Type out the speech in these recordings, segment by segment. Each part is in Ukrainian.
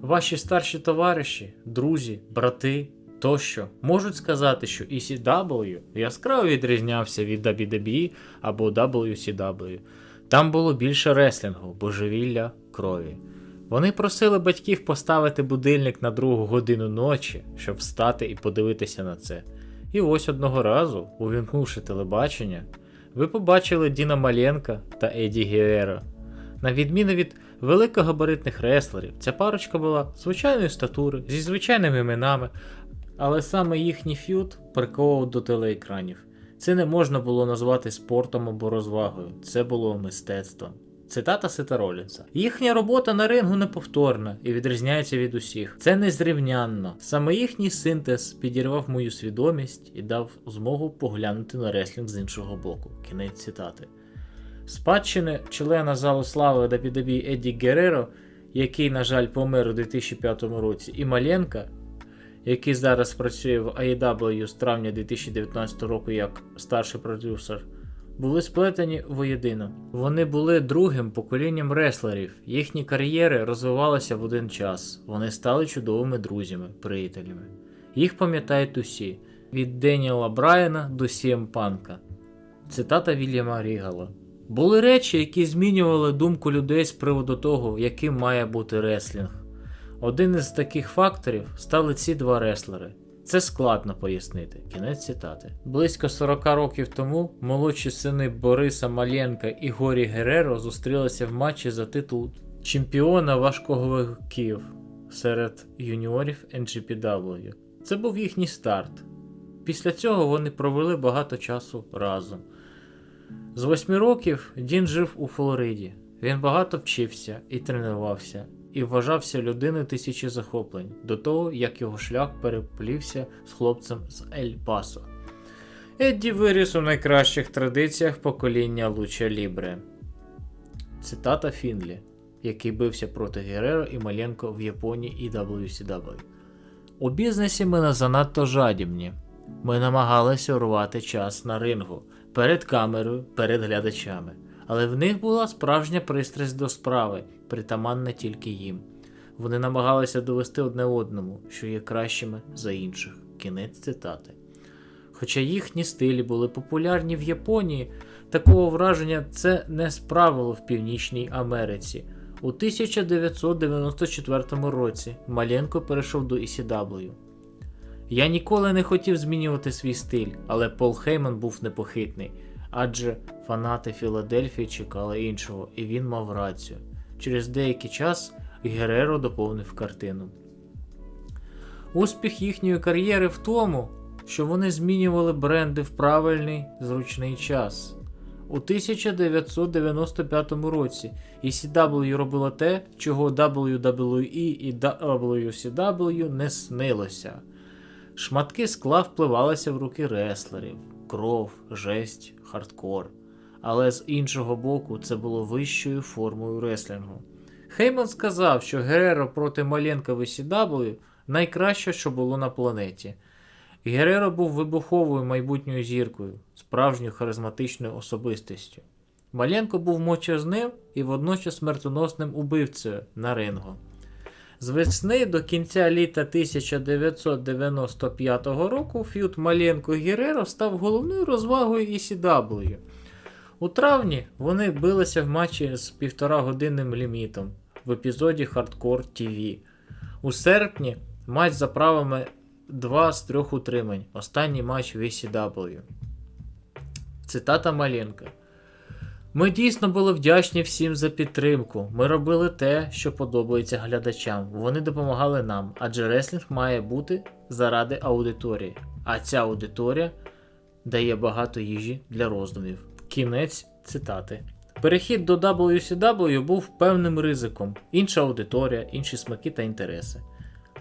Ваші старші товариші, друзі, брати тощо можуть сказати, що ECW яскраво відрізнявся від WWE або WCW. Там було більше реслінгу, божевілля, крові. Вони просили батьків поставити будильник на другу годину ночі, щоб встати і подивитися на це. І ось одного разу, увімкнувши телебачення, ви побачили Діна Маленка та Еді Герера. На відміну від великогабаритних реслерів, ця парочка була звичайної статури, зі звичайними іменами, але саме їхній ф'юд приковував до телеекранів. Це не можна було назвати спортом або розвагою, це було мистецтвом. Цитата Сета Ролінса. Їхня робота на рингу неповторна і відрізняється від усіх. Це незрівнянно. Саме їхній синтез підірвав мою свідомість і дав змогу поглянути на реслінг з іншого боку. Кінець цитати. Спадщини члена залу слави WWE Едді Гереро, який, на жаль, помер у 2005 році, і Маленка, який зараз працює в AEW з травня 2019 року як старший продюсер, були сплетені воєдино. Вони були другим поколінням реслерів. Їхні кар'єри розвивалися в один час. Вони стали чудовими друзями, приятелями. Їх пам'ятають усі: від Деніела Брайана до Сієм Панка. Цитата Вільяма Рігала. Були речі, які змінювали думку людей з приводу того, яким має бути реслінг. Один із таких факторів стали ці два реслери. Це складно пояснити. Кінець цитати. Близько 40 років тому молодші сини Бориса Маленка і Горі Гереро зустрілися в матчі за титул чемпіона важковиків серед юніорів NGPW. Це був їхній старт. Після цього вони провели багато часу разом. З восьми років Дін жив у Флориді. Він багато вчився і тренувався, і вважався людиною тисячі захоплень до того, як його шлях переплівся з хлопцем з Ель Пасо. Едді виріс у найкращих традиціях покоління Луча Лібре. Цитата Фінлі, який бився проти Гереро і Маленко в Японії і WCW. У бізнесі ми не занадто жадібні. Ми намагалися урвати час на рингу перед камерою, перед глядачами. Але в них була справжня пристрасть до справи, притаманна тільки їм. Вони намагалися довести одне одному, що є кращими за інших. Кінець цитати. Хоча їхні стилі були популярні в Японії, такого враження це не справило в Північній Америці. У 1994 році Маленко перейшов до ECW. Я ніколи не хотів змінювати свій стиль, але Пол Хейман був непохитний, адже фанати Філадельфії чекали іншого, і він мав рацію. Через деякий час Гереро доповнив картину. Успіх їхньої кар'єри в тому, що вони змінювали бренди в правильний зручний час. У 1995 році ECW робила те, чого WWE і WCW не снилося. Шматки скла впливалися в руки реслерів, кров, жесть, хардкор. Але з іншого боку, це було вищою формою реслінгу. Хейман сказав, що Гереро проти Маленка в ECW найкраще, що було на планеті. Гереро був вибуховою майбутньою зіркою, справжньою харизматичною особистістю. Маленко був мовчазним і водночас смертоносним убивцею на рингу. З весни до кінця літа 1995 року ф'ют Маленко Гереро став головною розвагою ECW. У травні вони билися в матчі з півторагодинним лімітом в епізоді Hardcore TV. У серпні матч за правами 2 з 3 утримань. Останній матч в ECW. Цитата Маленка. Ми дійсно були вдячні всім за підтримку. Ми робили те, що подобається глядачам. Вони допомагали нам, адже реслінг має бути заради аудиторії. А ця аудиторія дає багато їжі для роздумів. Кінець цитати. Перехід до WCW був певним ризиком, інша аудиторія, інші смаки та інтереси.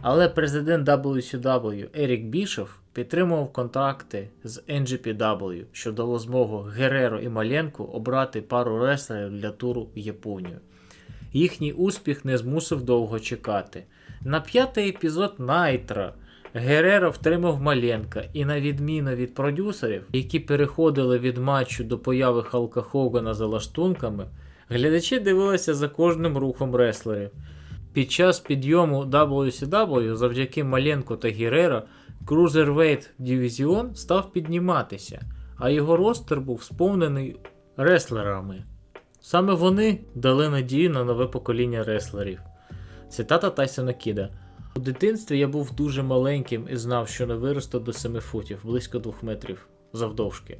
Але президент WCW Ерік Бішов підтримував контакти з NGPW, що дало змогу Гереро і Маленку обрати пару реслерів для туру в Японію. Їхній успіх не змусив довго чекати. На п'ятий епізод Найтра Гереро втримав Маленка, і на відміну від продюсерів, які переходили від матчу до появи Халка Хогана за лаштунками, глядачі дивилися за кожним рухом реслерів. Під час підйому WCW завдяки Маленко та Гіреро Cruiserweight дивізіон став підніматися, а його ростер був сповнений реслерами. Саме вони дали надію на нове покоління реслерів. Цитата Тайсона Кіда. У дитинстві я був дуже маленьким і знав, що не виросту до 7 футів, близько 2 метрів завдовжки.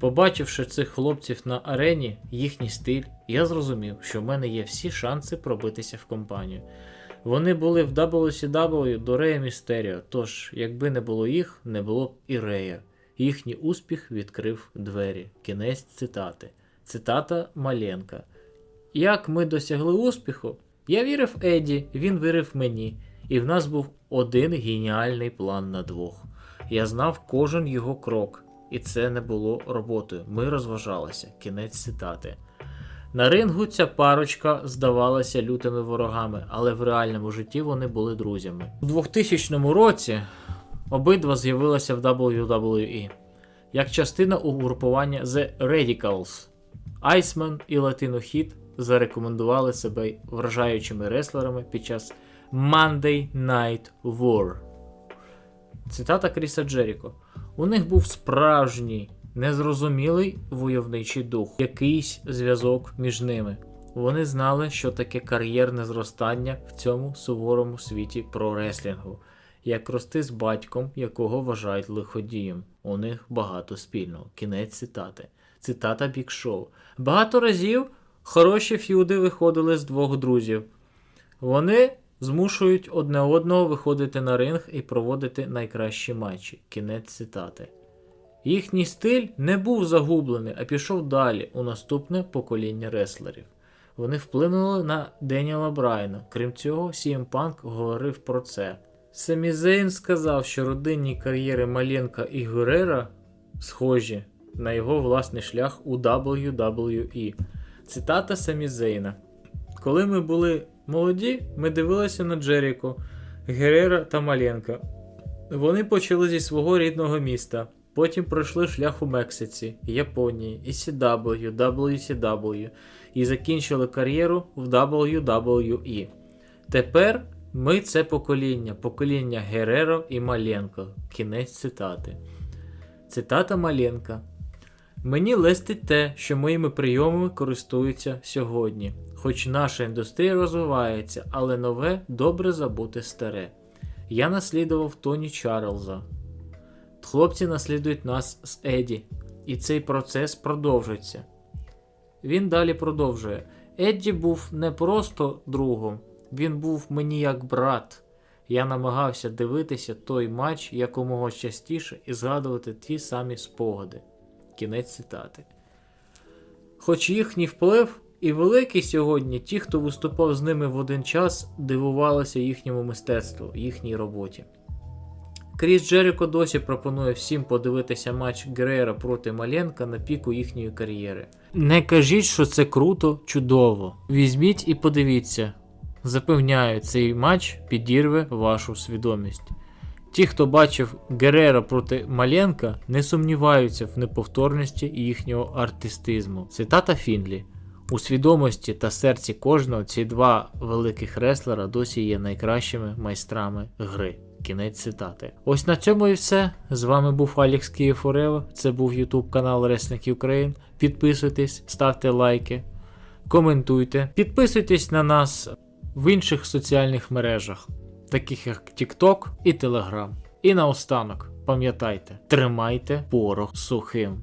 Побачивши цих хлопців на арені, їхній стиль, я зрозумів, що в мене є всі шанси пробитися в компанію. Вони були в WCW до Рея Містеріо, тож, якби не було їх, не було б і Рея. Їхній успіх відкрив двері. Кінець цитати. Цитата Маленка. Як ми досягли успіху? Я вірив Еді, він вірив мені, і в нас був один геніальний план на двох. Я знав кожен його крок, і це не було роботою. Ми розважалися. Кінець цитати. На рингу ця парочка здавалася лютими ворогами, але в реальному житті вони були друзями. У 2000 році обидва з'явилися в WWE як частина угрупування The Radicals. Iceman і Latino Hit зарекомендували себе вражаючими реслерами під час Monday Night War. Цитата Кріса Джеріко. У них був справжній, незрозумілий войовничий дух, якийсь зв'язок між ними. Вони знали, що таке кар'єрне зростання в цьому суворому світі прореслінгу, як рости з батьком, якого вважають лиходієм. У них багато спільного. Кінець цитати. Цитата Бік Шоу. Багато разів хороші ф'юди виходили з двох друзів. Вони змушують одне одного виходити на ринг і проводити найкращі матчі. Кінець цитати. Їхній стиль не був загублений, а пішов далі у наступне покоління реслерів. Вони вплинули на Деніела Брайана. Крім цього, CM Punk говорив про це. Семі Зейн сказав, що родинні кар'єри Маленка і Гурера схожі на його власний шлях у WWE. Цитата Семі Зейна. Коли ми були молоді, ми дивилися на Джеріко, Герера та Маленка. Вони почали зі свого рідного міста. Потім пройшли шлях у Мексиці, Японії, ECW, WCW і закінчили кар'єру в WWE. Тепер ми це покоління, покоління Гереро і Маленко. Кінець цитати. Цитата Маленка. Мені лестить те, що моїми прийомами користуються сьогодні. Хоч наша індустрія розвивається, але нове добре забути старе. Я наслідував Тоні Чарльза. Хлопці наслідують нас з Еді, і цей процес продовжиться. Він далі продовжує. Едді був не просто другом, він був мені як брат. Я намагався дивитися той матч якомога частіше і згадувати ті самі спогади. Кінець цитати. Хоч їхній вплив і великий сьогодні, ті, хто виступав з ними в один час, дивувалися їхньому мистецтву, їхній роботі. Кріс Джеріко досі пропонує всім подивитися матч Герера проти Маленка на піку їхньої кар'єри. Не кажіть, що це круто, чудово. Візьміть і подивіться. Запевняю, цей матч підірве вашу свідомість. Ті, хто бачив Герера проти Маленка, не сумніваються в неповторності їхнього артистизму. Цитата Фінлі. У свідомості та серці кожного ці два великих реслера досі є найкращими майстрами гри. Кінець цитати. Ось на цьому і все. З вами був Алікс Київ Форева. Це був YouTube канал Wrestling Ukraine. Підписуйтесь, ставте лайки, коментуйте, підписуйтесь на нас в інших соціальних мережах, таких як TikTok і Telegram. І наостанок, пам'ятайте, тримайте порох сухим.